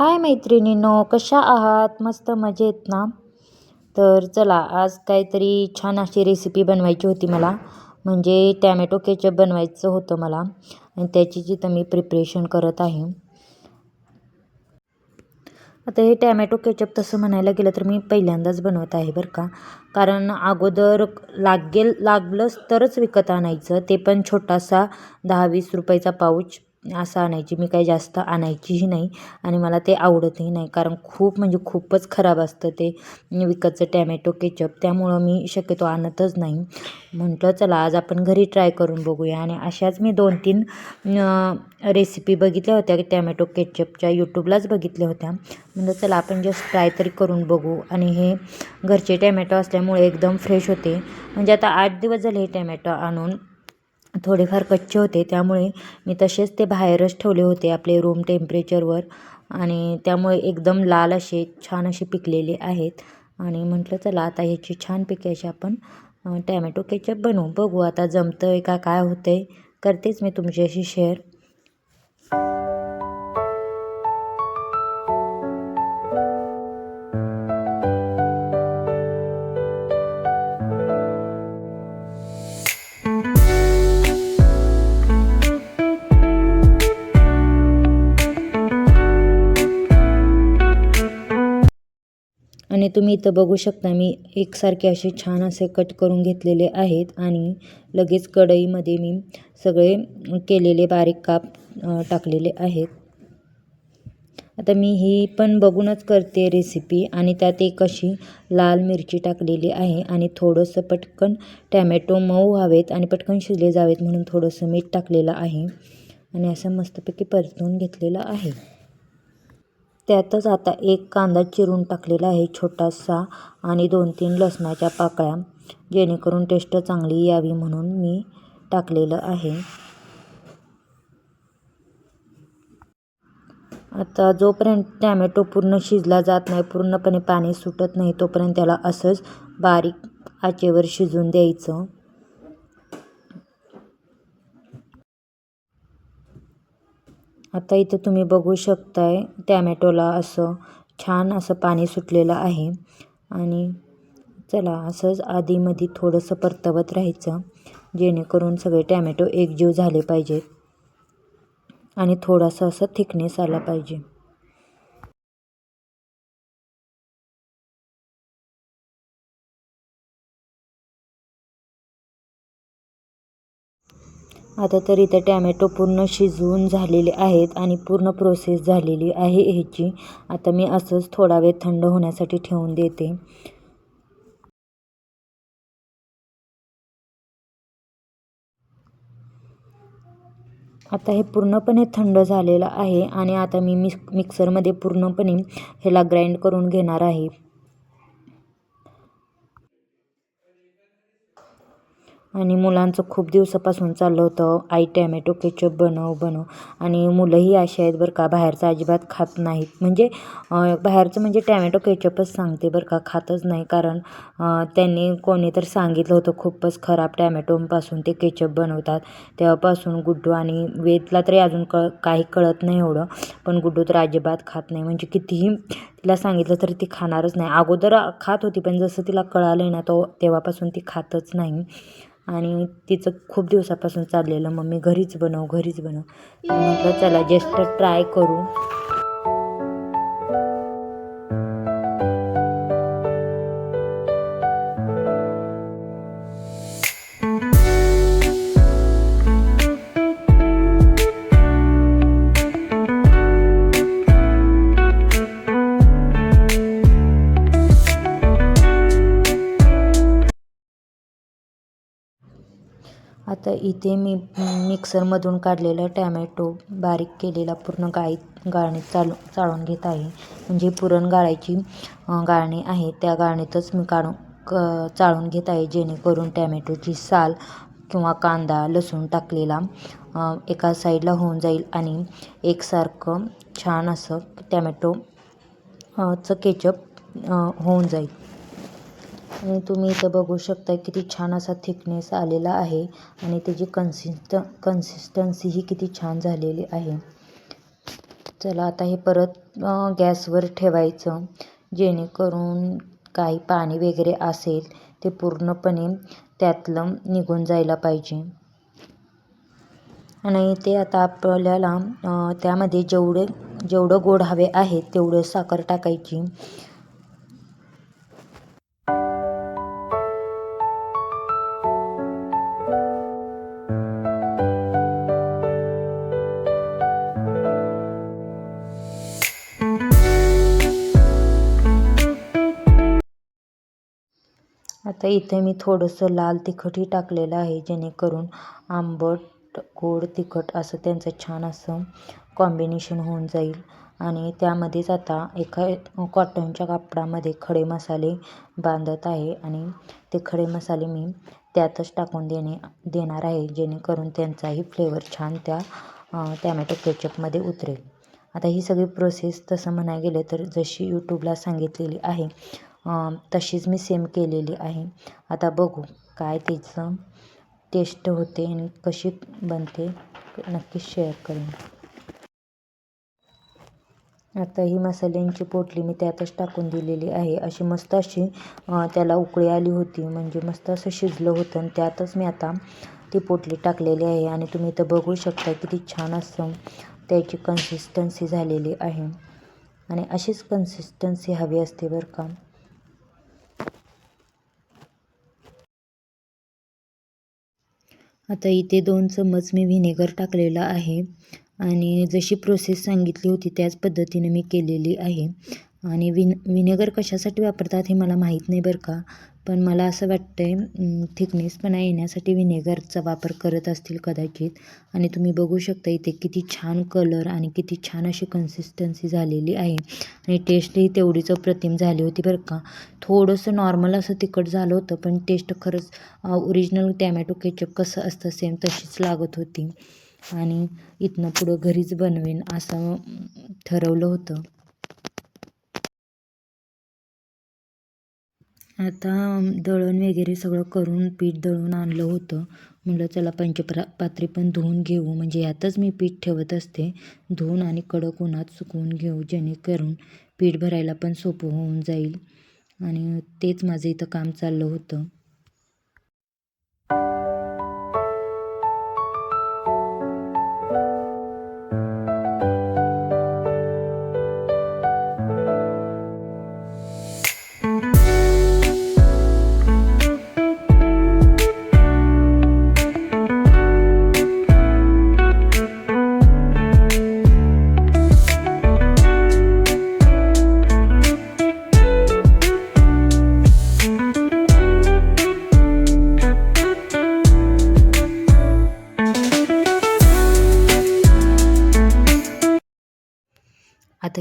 हाय मैत्रिणींनो कशा आहात? मस्त मजेत ना? तर चला आज काहीतरी छान अशी रेसिपी बनवायची होती मला. म्हणजे टॅमॅटो केचप बनवायचं होतं मला. आणि त्याची जी तर मी प्रिपरेशन करत आहे. आता हे टॅमॅटो केचप तसं म्हणायला गेलं तर मी पहिल्यांदाच बनवत आहे बरं का. कारण अगोदर लागेल लागलंच तरच विकत आणायचं. ते पण छोटासा दहा वीस रुपयाचा पाऊच असं आणायची मी काही जास्त आणायचीही नाही आणि मला ते आवडतही नाही. कारण खूप म्हणजे खूपच खराब असतं ते विकतचं टॅमॅटो केचप. त्यामुळं मी शक्यतो आणतच नाही. म्हटलं चला आज आपण घरी ट्राय करून बघूया. आणि अशाच मी दोन तीन रेसिपी बघितल्या होत्या टॅमॅटो केचपच्या यूट्यूबलाच बघितल्या होत्या. म्हणलं चला आपण जस्ट ट्राय तरी करून बघू. आणि हे घरचे टॅमॅटो असल्यामुळे एकदम फ्रेश होते. म्हणजे आता आठ दिवस झाले हे टॅमॅटो आणून. थोडेफार कच्चे होते त्यामुळे मी तसेच ते बाहेरच ठेवले होते आपले रूम टेम्परेचरवर आणि त्यामुळे एकदम लाल असे छान असे पिकलेले आहेत. आणि म्हटलं चला आता ह्याची छान पिकायची आपण टॅमॅटो केचप बनवू. बघू आता जमतं आहे का काय होतं आहे करतेच मी तुमच्याशी शेअर तुम्ही इथं बघू शकता मी एकसारखे असे छान असे कट करून घेतलेले आहेत आणि लगेच कढईमध्ये मी सगळे केलेले बारीक काप टाकलेले आहेत. आता मी ही पण बघूनच करते रेसिपी आणि त्यात एक अशी लाल मिरची टाकलेली आहे आणि थोडंसं पटकन टॅमॅटो मऊ व्हावेत आणि पटकन शिजले जावेत म्हणून थोडंसं मीठ टाकलेलं आहे. आणि असं मस्तपैकी परतून घेतलेलं आहे. त्यातच आता एक कांदा चिरून टाकलेला आहे छोटासा आणि दोन तीन लसणाच्या पाकळ्या जेणेकरून टेस्ट चांगली यावी म्हणून मी टाकलेलं आहे. आता जोपर्यंत टॅमॅटो पूर्ण शिजला जात नाही पूर्णपणे पाणी सुटत नाही तोपर्यंत त्याला असंच बारीक आचेवर शिजून द्यायचं. आता इथं तुम्ही बघू शकताय टॅमॅटोला असं छान असं पाणी सुटलेलं आहे. आणि चला असंच आधीमध्ये थोडंसं परतवत राहायचं जेणेकरून सगळे टॅमॅटो एकजीव झाले पाहिजेत आणि थोडासा असं थिकनेस आला पाहिजे. आता तर इथं टॅमॅटो पूर्ण शिजवून झालेले आहेत आणि पूर्ण प्रोसेस झालेली आहे ह्याची. आता मी असंच थोडा वेळ थंड होण्यासाठी ठेवून देते. आता हे पूर्णपणे थंड झालेलं आहे आणि आता मी मिक्स मिक्सरमध्ये पूर्णपणे ह्याला ग्राइंड करून घेणार आहे. आणि मुलांचं खूप दिवसापासून चाललं होतं. आई टॅमॅटो केचप बनव बनव. आणि मुलंही अशी आहेत बरं का बाहेरचं अजिबात खात नाहीत. म्हणजे बाहेरचं म्हणजे टॅमॅटो केचपच सांगते बरं का खातच नाही. कारण त्यांनी कोणी तर सांगितलं होतं खूपच खराब टॅमॅटोपासून ते केचप बनवतात. तेव्हापासून गुड्डू आणि वेदला तरी अजून कळ काही कळत नाही एवढं. पण गुड्डू तर अजिबात खात नाही. म्हणजे कितीही तिला सांगितलं तरी ती खाणारच नाही. अगोदर खात होती पण जसं तिला कळालं ना तो तेव्हापासून ती खातच नाही. आणि तिचं खूप दिवसापासून चाललेलं मम्मी घरीच बनव घरीच बनव. म्हटलं चला जस्ट ट्राय करू. इथे मी मिक्सरमधून काढलेला टॅमॅटो बारीक केलेला पूर्ण गाळीत गाळणीत चालू चाळून घेत आहे. म्हणजे पुरण गाळायची गाळणी आहे. त्या गाळणीतच मी काढून क चाळून घेत आहे. जेणेकरून टॅमॅटोची साल किंवा कांदा लसूण टाकलेला एका साईडला होऊन जाईल आणि एकसारखं छान असं टॅमॅटो चं केचप होऊन जाईल. आणि तुम्ही इथं बघू शकता किती छान असा थिकनेस आलेला आहे आणि त्याची कन्सिस्ट कन्सिस्टन्सी ही किती छान झालेली आहे. चला आता हे परत गॅसवर ठेवायचं. जेणेकरून काही पाणी वगैरे असेल ते पूर्णपणे त्यातलं निघून जायला पाहिजे. आणि ते आता आपल्याला त्यामध्ये जेवढे जेवढं गोड हवे आहे तेवढं साखर टाकायची. तर इथे मी थोडंसं लाल तिखटही टाकलेलं आहे जेणेकरून आंबट गोड तिखट असं त्यांचं छान असं कॉम्बिनेशन होऊन जाईल. आणि त्यामध्येच आता एका कॉटनच्या कापडामध्ये खडे मसाले बांधत आहे आणि ते खडे मसाले मी त्यातच टाकून देणे देणार आहे जेणेकरून त्यांचाही फ्लेवर छान त्या टॅमॅटो केचपमध्ये उतरेल. आता ही सगळी प्रोसेस तसं म्हणायला गेलं तर जशी यूट्यूबला सांगितलेली आहे तशीच मी सेम केलेली आहे. आता बघू काय त्याचं टेस्ट होते आणि कशी बनते नक्कीच शेअर करेन. आता ही मसाल्यांची पोटली मी त्यातच टाकून दिलेली आहे. अशी मस्त अशी त्याला उकळी आली होती. म्हणजे मस्त असं शिजलं होतं आणि त्यातच मी आता ती पोटली टाकलेली आहे. आणि तुम्ही इथं बघू शकता किती छान असं त्याची कन्सिस्टन्सी झालेली आहे. आणि अशीच कन्सिस्टन्सी हवी असते बरं का. आता इथे दोन चम्मच मी व्हिनेगर टाकलेलं आहे. आणि जशी प्रोसेस सांगितली होती त्याच पद्धतीने मी केलेली आहे. आणि विन विनेगर कशासाठी वापरतात हे मला माहीत नाही बरं का. पण मला असं वाटतं आहे थिकनेसपणा येण्यासाठी विनेगरचा वापर करत असतील कदाचित. आणि तुम्ही बघू शकता इथे किती छान कलर आणि किती छान अशी कन्सिस्टन्सी झालेली आहे. आणि टेस्टही तेवढीच अप्रतिम झाली होती बरं का. थोडंसं नॉर्मल असं तिखट झालं होतं पण टेस्ट खरंच ओरिजिनल टॅमॅटो केचप कसं असतं सेम तशीच लागत होती. आणि इथनं पुढं घरीच बनवेन असं ठरवलं होतं. आता दळण वगैरे सगळं करून पीठ दळून आणलं होतं. म्हटलं चला पंचप्रा पात्री पण धुवून घेऊ. म्हणजे यातच मी पीठ ठेवत असते. धुवून आणि कडक उन्हात सुकवून घेऊ. जेणेकरून पीठ भरायला पण सोपं होऊन जाईल. आणि तेच माझं इथं काम चाललं होतं.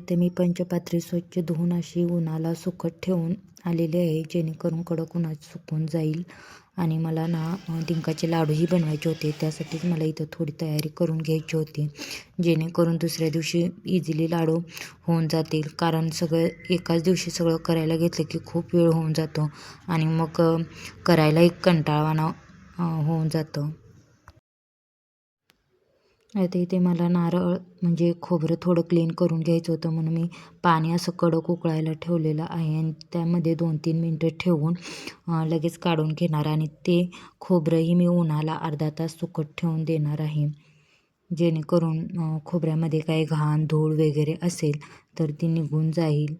इथे मी पंचपात्री स्वच्छ धुवून अशी उन्हाला सुकत ठेवून आलेली आहे जेणेकरून कडक उन्हात सुकून जाईल. आणि मला ना डिंकाचे लाडूही बनवायचे होते त्यासाठीच मला इथं थोडी तयारी करून घ्यायची होती. जेणेकरून दुसऱ्या दिवशी इझिली लाडू होऊन जातील. कारण सगळं एकाच दिवशी सगळं करायला घेतलं की खूप वेळ होऊन जातो. आणि मग करायला एक कंटाळवाणा होऊन जातं. आता इथे मला नारळ म्हणजे खोबरं थोडं क्लीन करून घ्यायचं होतं. म्हणून मी पाणी असं कडक उकळायला ठेवलेलं आहे आणि त्यामध्ये दोन तीन मिनटं ठेवून लगेच काढून घेणार आणि ते खोबरंही मी उन्हाला अर्धा तास सुकट ठेवून देणार आहे. जेणेकरून खोबऱ्यामध्ये काही घाण धूळ वगैरे असेल तर ती निघून जाईल.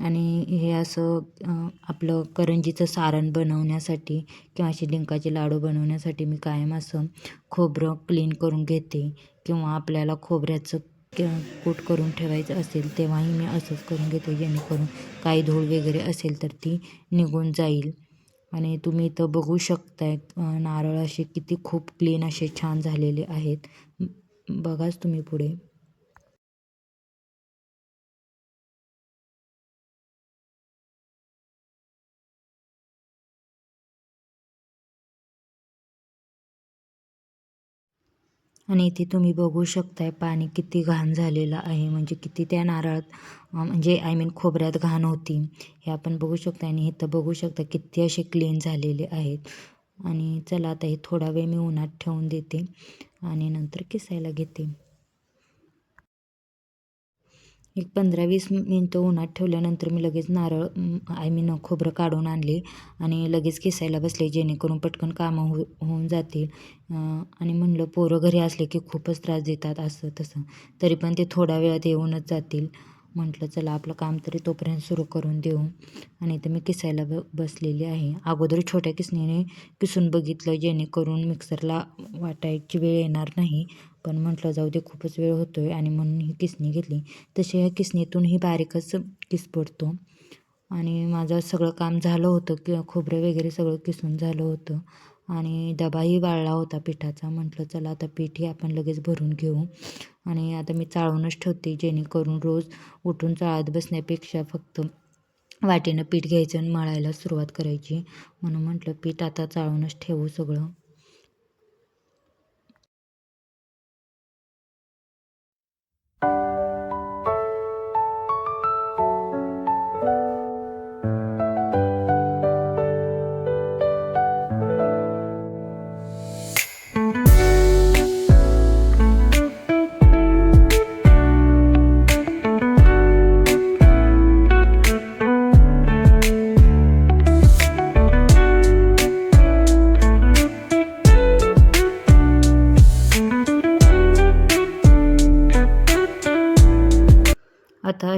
आणि हे असं आपलं करंजीचं सारण बनवण्यासाठी किंवा असे डिंकाचे लाडू बनवण्यासाठी मी कायम असं खोबरं क्लीन करून घेते किंवा आपल्याला खोबऱ्याचं कूट करून ठेवायचं असेल तेव्हाही मी असंच करून घेते जेणेकरून काही धूळ वगैरे असेल तर ती निघून जाईल. आणि तुम्ही इथं बघू शकताय नारळ असे किती खूप क्लीन असे छान झालेले आहेत. बघाच तुम्ही पुढे. आणि इथे तुम्ही बघू शकताय पाणी किती घाण झालेलं आहे. म्हणजे किती त्या नारळात म्हणजे आय मीन खोबऱ्यात घाण होती. हे आपण बघू शकता आणि इथं बघू शकता किती असे क्लीन झालेले आहेत. आणि चला आता हे थोडा वेळ मी उन्हात ठेवून देते आणि नंतर किसायला घेते. एक पंधरा वीस मिनटं उन्हात ठेवल्यानंतर मी लगेच नारळ आय मीन खोबरं काढून आणले आणि लगेच किसायला बसले जेणेकरून पटकन कामं हो होऊन जातील. आणि म्हणलं पोरं घरी असले की खूपच त्रास देतात असं तसं. तरी पण ते थोड्या वेळात येऊनच जातील. म्हटलं चला आपलं काम तरी तोपर्यंत सुरू करून देऊ. आणि इथं मी किसायला ब बसलेली आहे. अगोदर छोट्या किसणीने किसून बघितलं जेणेकरून मिक्सरला वाटायची वेळ येणार नाही. पण म्हटलं जाऊ दे खूपच वेळ होतो आहे आणि म्हणून ही किसणी घेतली. तशी ह्या किसणीतूनही बारीकच किस पडतो आणि माझं सगळं काम झालं होतं की खोबरं वगैरे सगळं किसून झालं होतं. आणि डबाही वाळला होता पिठाचा. म्हटलं चला आता पीठही आपण लगेच भरून घेऊ. आणि आता मी चाळूनच ठेवते जेणेकरून रोज उठून चाळत बसण्यापेक्षा फक्त वाटेनं पीठ घ्यायचं आणि मळायला सुरुवात करायची. म्हणून म्हटलं पीठ आता चाळूनच ठेवू सगळं.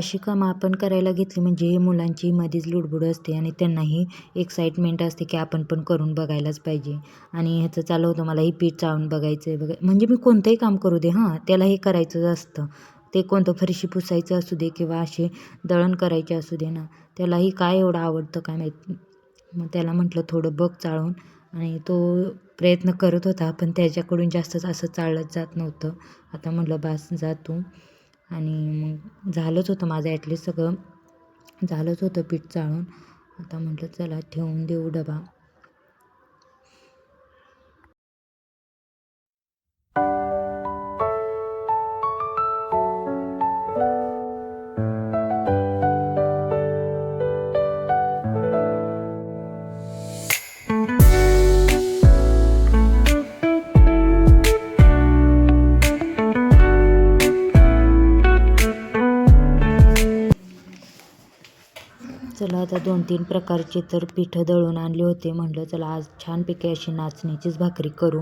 अशी कामं आपण करायला घेतली म्हणजे हे मुलांची मध्येच लुडबुड असते आणि त्यांनाही एक्साइटमेंट असते की आपण पण करून बघायलाच पाहिजे. आणि ह्याचं चालू होतं मला ही पीठ चाळून बघायचं आहे बघा. म्हणजे मी कोणतंही काम करू दे हां त्याला हे करायचंच असतं. ते कोणतं फरशी पुसायचं असू दे किंवा असे दळण करायचे असू दे ना त्यालाही काय एवढं आवडतं काय माहीत. मग त्याला म्हटलं थोडं बघ चाळून. आणि तो प्रयत्न करत होता पण त्याच्याकडून जास्तच असं चालत जात नव्हतं. आता म्हटलं बास जा तू. आणि मग झालंच होतं माझं ॲटलिस्ट सगळं. झालंच होतं पीठ चाळून. आता म्हटलं चला ठेवून देऊ डबा. चला आता दोन तीन प्रकारचे तर पिठं दळून आणले होते. म्हटलं चला आज छानपैकी अशी नाचणीचीच भाकरी करू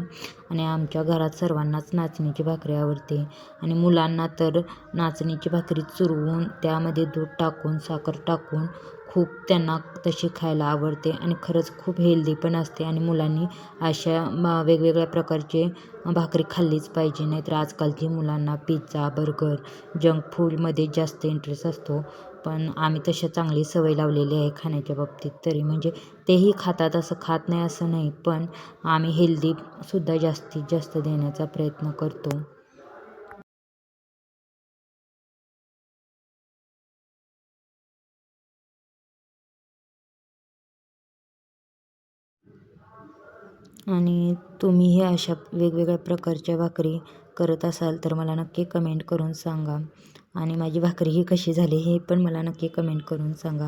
आणि आमच्या घरात सर्वांनाच नाचणीची भाकरी आवडते. आणि मुलांना तर नाचणीची भाकरी चुरवून त्यामध्ये दूध टाकून साखर टाकून खूप त्यांना तशी खायला आवडते आणि खरंच खूप हेल्दी पण असते आणि मुलांनी अशा वेगवेगळ्या प्रकारचे भाकरी खाल्लीच पाहिजे. नाहीतर आजकालची मुलांना पिझ्झा बर्गर जंक फूडमध्ये जास्त इंटरेस्ट असतो. पण आम्ही तशा चांगली सवय लावलेली आहे खाण्याच्या बाबतीत तरी. म्हणजे तेही खातात असं खात नाही असं नाही पण आम्ही हेल्दीसुद्धा जास्तीत जास्त देण्याचा प्रयत्न करतो. आणि तुम्हीही अशा वेगवेगळ्या प्रकारच्या भाकरी करत असाल तर मला नक्की कमेंट करून सांगा. आणि माझी भाकरी ही कशी झाली हे पण मला नक्की कमेंट करून सांगा.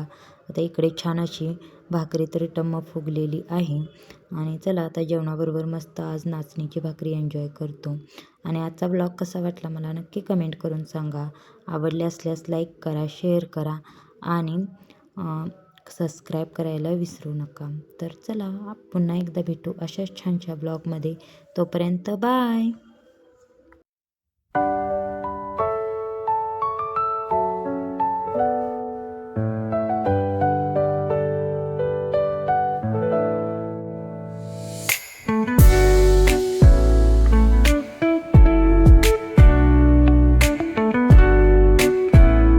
आता इकडे छान अशी भाकरी तर टम्म फुगलेली आहे. आणि चला आता जेवणाबरोबर मस्त आज नाचणीची भाकरी एन्जॉय करतो. आणि आजचा ब्लॉग कसा वाटला मला नक्की कमेंट करून सांगा. आवडले असल्यास लाईक करा शेअर करा आणि सबस्क्राईब करायला विसरू नका. तर चला पुन्हा एकदा भेटू अशाच छानशा ब्लॉगमध्ये. तोपर्यंत बाय!